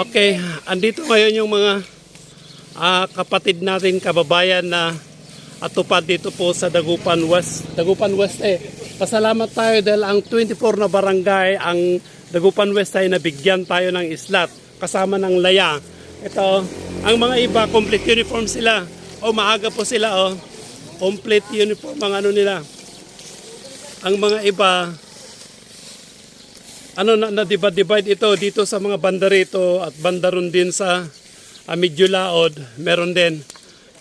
Okay, andito ngayon yung mga ah, kapatid natin, kababayan na atupad dito po sa Dagupan West. Dagupan West eh. Pasalamat tayo dahil ang 24 na barangay, ang Dagupan West ay nabigyan tayo ng islat kasama ng laya. Ito, ang mga iba, complete uniform sila. O maaga po sila, oh. Complete uniform ang ano nila. Ang mga iba, ano na, na divide, divide ito dito sa mga banda rito at banda ron din sa uh, medyo laod, meron din.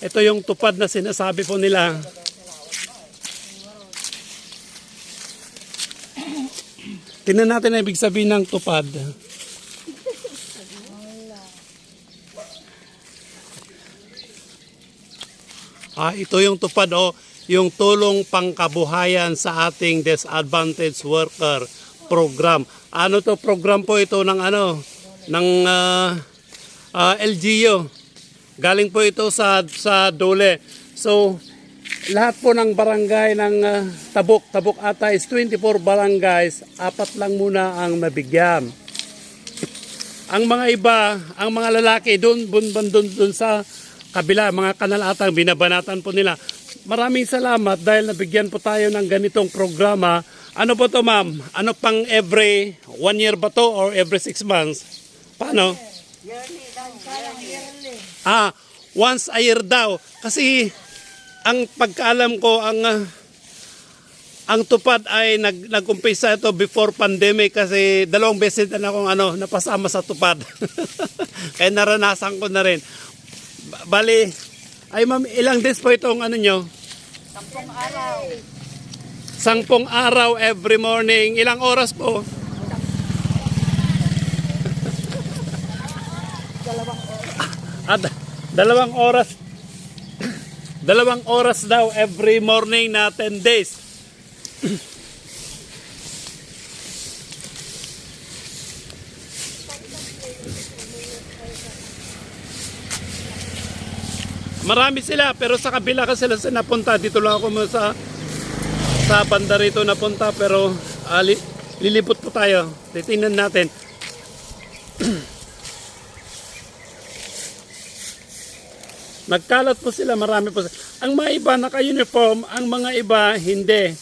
Ito yung tupad na sinasabi po nila. Tingnan natin ang ibig sabihin ng tupad. Ah, ito yung tupad o yung tulong pangkabuhayan sa ating disadvantaged worker program. Ano to program po ito ng ano ng ah, ah, LGU. Galing po ito sa sa Dole. So lahat po ng barangay ng ah, Tabuk, Tabuk ata is 24 barangays, apat lang muna ang nabigyan. Ang mga iba, ang mga lalaki doon, doon, doon, doon sa kabila, mga kanal atang binabanatan po nila. Maraming salamat dahil nabigyan po tayo ng ganitong programa. Ano po to ma'am? Ano pang every one year ba to or every six months? Paano? Ah, once a year daw. Kasi ang pagkaalam ko, ang ah, ang tupad ay nag nag-umpisa ito before pandemic kasi dalawang beses na akong ano napasama sa tupad. Kaya naranasan ko na rin. Ba- Bali, ay ma'am, ilang days po itong ano nyo? Sampung araw. Sangpong araw every morning. Ilang oras po? Dalawang oras. At dalawang oras. dalawang oras daw every morning na 10 days. Marami sila pero sa kabila kasi sila sa napunta dito lang ako sa sa banda rito napunta pero ah, li- lilipot po tayo. Titingnan natin. Nagkalat po sila, marami po sila. Ang mga iba naka-uniform, ang mga iba hindi.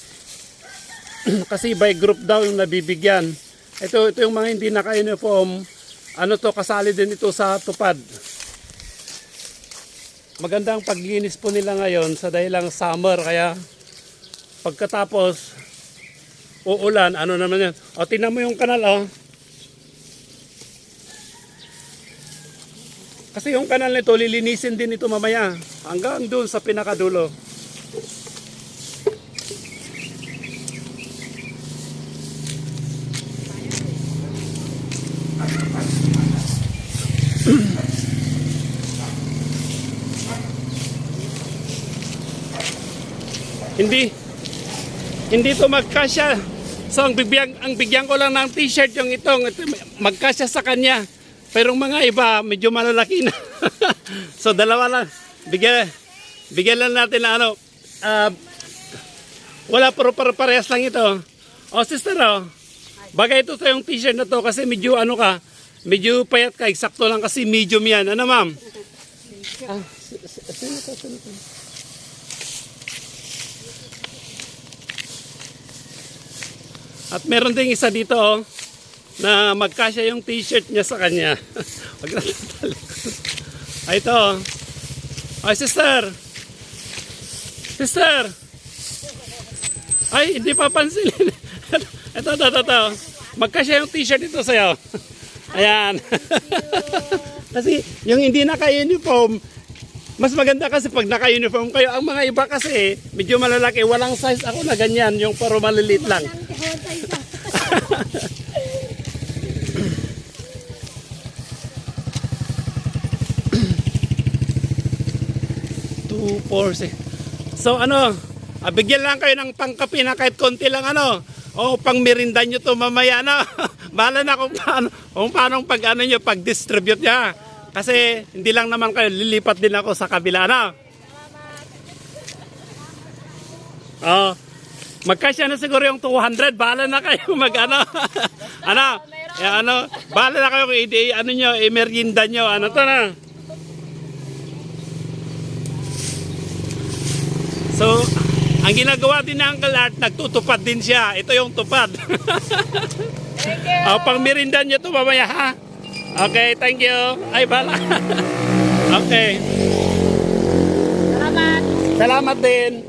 Kasi by group daw yung nabibigyan. Ito, ito yung mga hindi naka-uniform, ano to, kasali din ito sa tupad. Magandang paglinis po nila ngayon sa dahilang summer, kaya pagkatapos uulan, ano naman yan. O, tingnan mo yung kanal, oh. Kasi yung kanal nito, lilinisin din ito mamaya. Hanggang doon sa pinakadulo. hindi hindi to magkasya. So ang bigyan ang bigyan ko lang ng t-shirt yung itong ito, magkasya sa kanya. Pero mga iba medyo malalaki na. so dalawa lang. Bigyan bigyan lang natin na ano ah, wala pero para parehas lang ito. Oh sister oh. Bagay ito sa yung t-shirt na to kasi medyo ano ka, medyo payat ka, eksakto lang kasi medium yan. Ano ma'am? Ah, si- si- sino to? Sino? At meron ding isa dito oh, na magkasya yung t-shirt niya sa kanya. Wag na tatalik. Ay ito. oh. Ay sister. Sister. Ay hindi papansinin. ito, ito, ito, ito. Magkasya yung t-shirt ito sa'yo. Ayan. kasi yung hindi naka-uniform, mas maganda kasi pag naka-uniform kayo. Ang mga iba kasi, medyo malalaki. Walang size ako na ganyan, yung paro malilit lang. Two, four, six. So ano, ah, bigyan lang kayo ng pangkapi na kahit konti lang ano. O pang merinda nyo to mamaya na. Bahala na kung paano, kung paano pag ano nyo, pag distribute niya. Kasi hindi lang naman kayo, lilipat din ako sa kabila na. Oh, magkasya na siguro yung 200, bahala na kayo mag ano. ano, Eh, ano, bahala na kayo kung i- ano nyo, emeryenda nyo. Ano to na? So, ang ginagawa din ng Uncle Art, nagtutupad din siya. Ito yung tupad. Thank you. o, pang merinda nyo to mamaya, ha? Okay, thank you. Ay, bala. okay. Salamat. Salamat din.